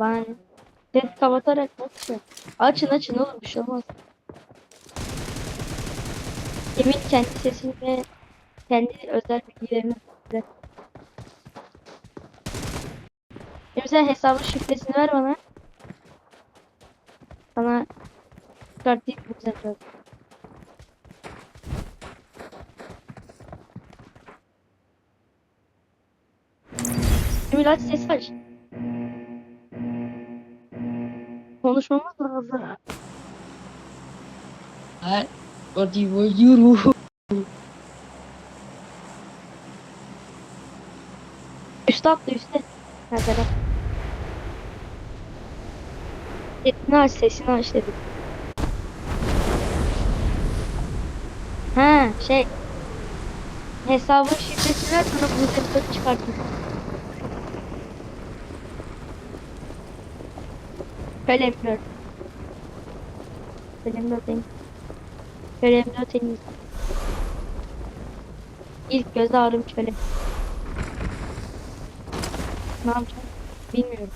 Ne? Ses kapatarak nasıl? Açın açın oğlum bir şey olmaz. Emin kendi sesini ve kendi özel bilgilerini size. Sen hesabın şifresini ver bana. Sana çıkartayım bu sefer. Emil aç ses aç. Konuşmamız lazım. Her Hadi yürü. Üste atla üste. Mesela. Sesini aç sesini aç dedim. Ha şey. Hesabın şifresini sana bu sesleri çıkartayım. Kalemler. Kalemler değil. Kalemler. İlk göz ağrım köle. Ne yapacağım? Bilmiyorum.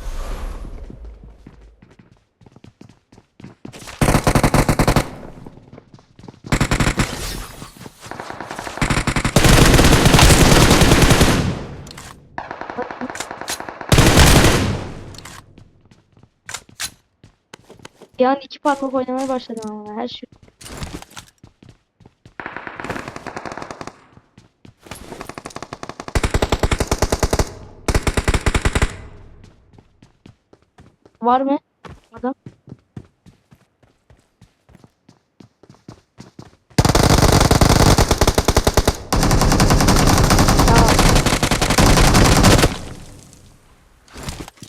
An iki parmak oynamaya başladım ama her şey. Var mı? Adam.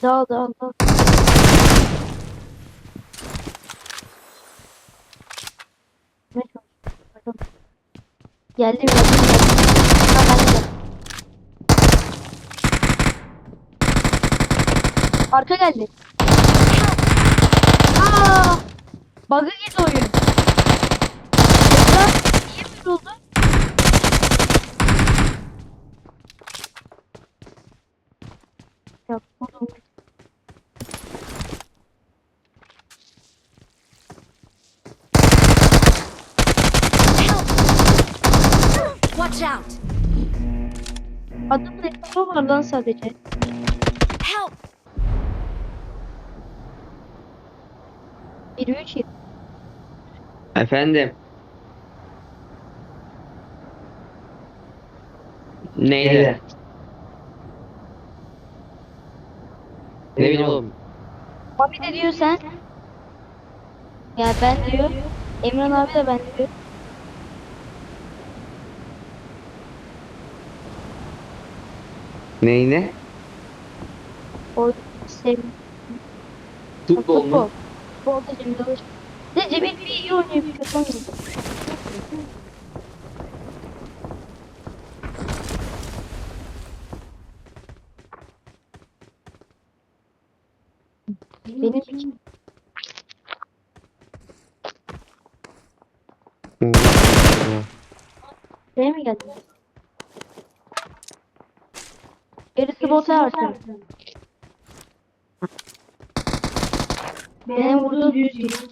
Dal dal dal. Geldim geldim. Ha. Arka geldi. Aa! Bug'a girdi oyun. Ekran niye böyle oldu? Ya oğlum. Watch out! Adamın hesabı var lan sadece. Help! 23 yıl. Efendim. Neydi? Ne bileyim oğlum. Mami de diyor sen. Ya ben diyor. Emran abi de ben diyor. Neyine? O sev. Futbol mu? Futbolda Cemil Alış. Ne Cemil bir iyi oynuyor bir kötü oynuyor. Benim için. Buraya mı geldin? Gerisi bota artık. Benim vurduğum düz değil.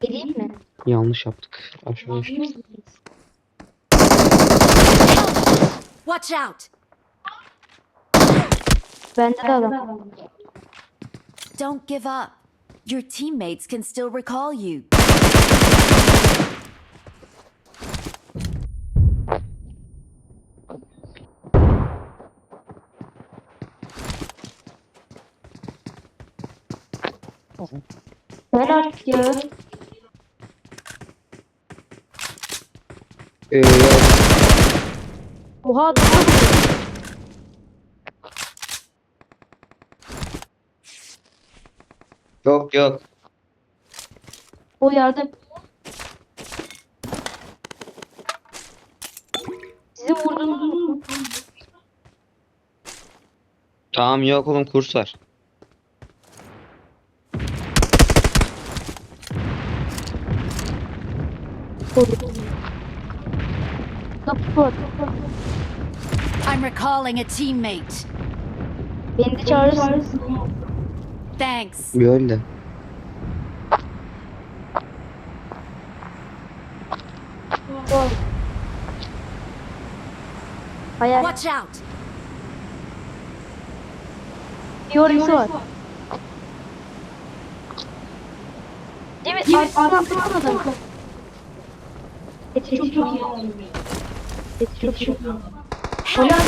Geleyim mi? Yanlış yaptık. Aşağı Watch out! Bende de adam. Don't give up. Your teammates can still recall you. Ver artık ya. Ee. Oha adam. Yok yok. O yardım. Sizin vurduğunuz Tamam yok oğlum kurs var. Kapı I'm recalling a teammate. Beni de çağırırsın. Thanks. Böyle. Gol. Hayal. Watch out. Yorisi var. Evet, arkadan tutamadım. Eti çok iyi. Eti çok iyi. Helal.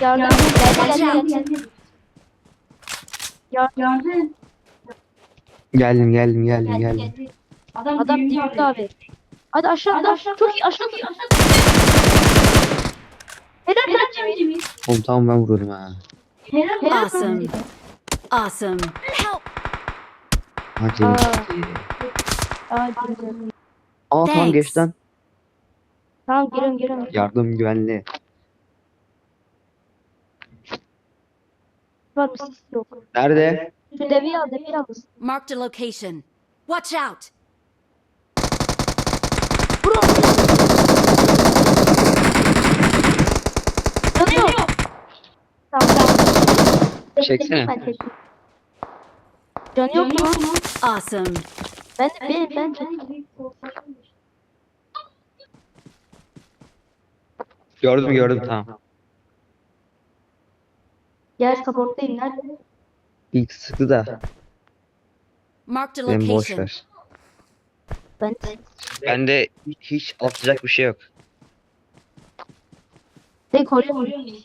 Yardım. Yardım. Geldim geldim geldim geldim. Adam dibimde abi. Hadi aşağı hadi aşağı. Çok iyi aşağı. Aşağı. Helal helal Cemil. Oğlum tamam ben vururum ha. Helal helal. Awesome. Awesome. Help. Hadi. Aa. Aa, tamam Thanks. geç lan. Tamam giriyorum giriyorum. Yardım güvenli. Var mı sis yok. Nerede? Şu deveyi al deveyi al. Marked a location. Watch out. Yanıyor. Tamam tamam. Çeksene. Ben çektim. Canı yok mu? Awesome. Ben de ben ben çektim. Gördüm gördüm tamam. Gel supporttayım nerede? İlk sıktı da. Marked a Ben boş location. ver. Ben Bende hiç atacak bir şey yok. de koruyorum.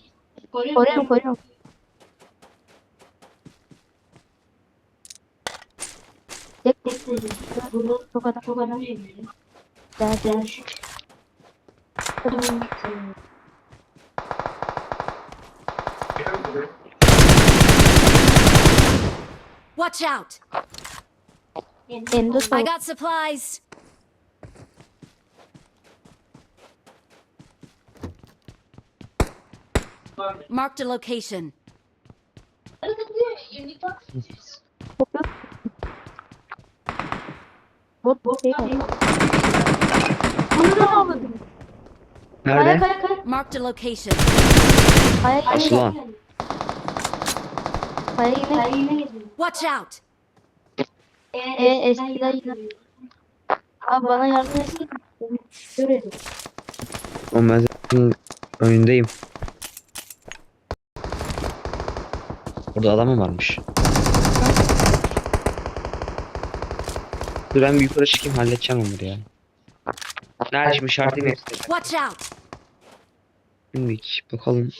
Koruyorum koruyorum. Tek tek Burada çok adam çok adam. Gel gel. Hadi. Watch out. Endo I sol. got supplies. Marked a location. Bot. Bot şey var. Bunu da almadım. Kaya Nerede? kaya kaya. Marked a location. Kaya yine Aslan. Kaya yine. yine. Watch out. E eskiden yine. Abi bana yardım etsin. Görelim. Oğlum ben senin önündeyim. Burada adam mı varmış? Dur ben bir yukarı çıkayım halledeceğim onları ya. Nerede şimdi işaretimi Watch out. Şimdi bakalım.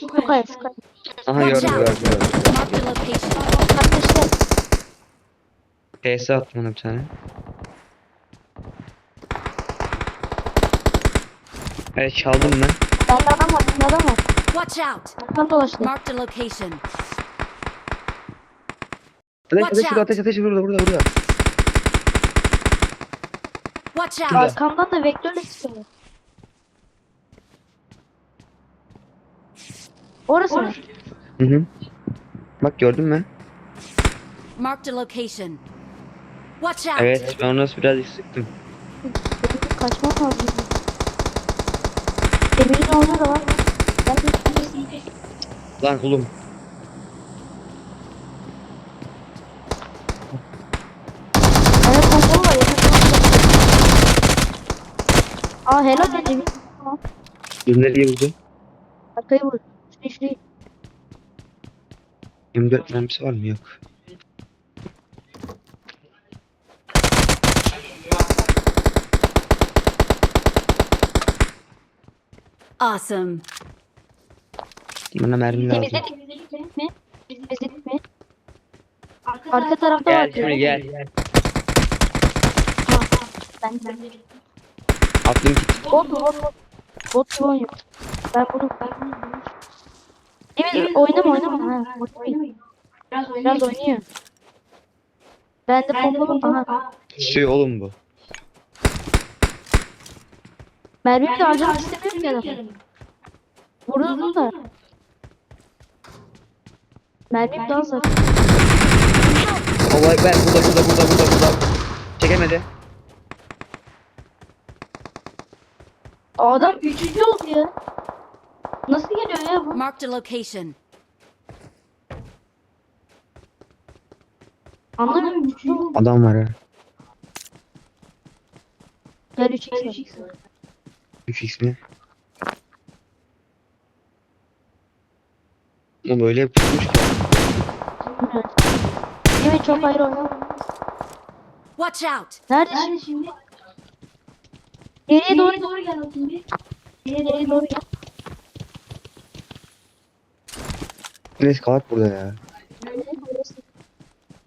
Aha gördüm gördüm gördüm. Marked a location. PS attım ona bir tane. Evet çaldım ben. Bende adam var. Bende adam var. Watch out. Arkam dolaştı. Marked a location. Ateş ateş ateş ateş burada burada burada. Watch out. Arkamdan da vektörle çıkıyor. Orası mı? Hı hı. Bak gördün mü? Marked a location. Watch out. Evet ben onu birazcık sıktım. Benim kaçmam lazım. Demir'in orada da var. Ben de Lan oğlum. Bana kontrol var ya. Aa helal. Tamam. Dur nereye vurdu? Arkayı vur. Şurayı şurayı. M4 mermisi var mı? Yok. Awesome. Bana mermi lazım. Temizledik mi? Temizledik mi? Arka tarafta var. Gel şimdi gel. gel. Ben ben. Aklım gitti. Bot mu bot mu? Bot gibi oynuyor. Ben bunu ben bunu. Evet oynama oynama. Ha, oynamayın. Biraz oynuyor. Ben de pompalı. Aha. Şey oğlum bu. Mermimi de harcamak istemiyorum ki adamı. Vurdum da. Mermim daha zor. Allah ben burada burada burada burada burada. Çekemedi. Adam üçüncü oldu ya. Nasıl geliyor ya bu? Marked a location. Anlamıyorum üçüncü oldu. Adam var ha. Gel 3x. 3x mi? Ama böyle yapılmış ki. Evet çok ayrı oynamam. Watch out! Nerede, şimdi? Geriye doğru doğru gel bakayım bir. Geriye doğru gel. Neyse kalk burada ya. Burası.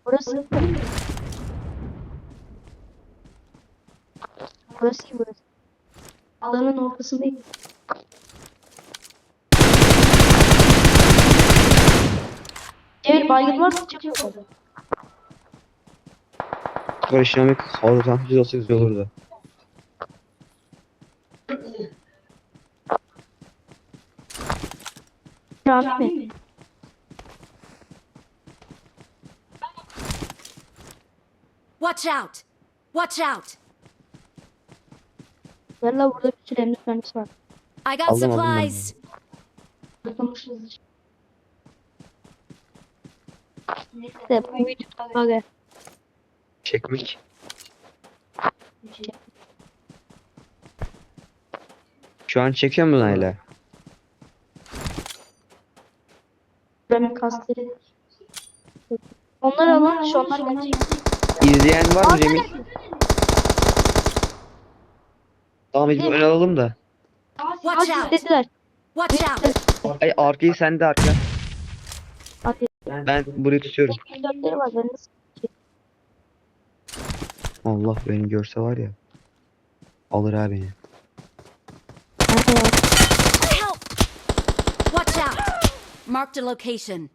Burası. Burası iyi burası. Alanın ortasındayız. Cemil baygın varsa çık yukarı. Barış Namik havuzdan hızlı olsa güzel olurdu. Rami mi? Watch out! Watch out! Valla burada bir sürü emniyet mühendisi var. I got Aldım, aldım ben de. supplies. Tutmuşuz. Neyse bu YouTube'da böyle. Çekmek. Şu an çekiyor mu hala? Kasteri. Onlar şu onlar gelecek. İzleyen var mı Cemil? Tamam biz ön alalım da. Watch out! dediler. Watch out! Ay arkayı sende arka. Hadi. Ben burayı tutuyorum. Dörtleri var. Ben nasıl? Allah beni görse var ya. Alır ha beni. Marked a location.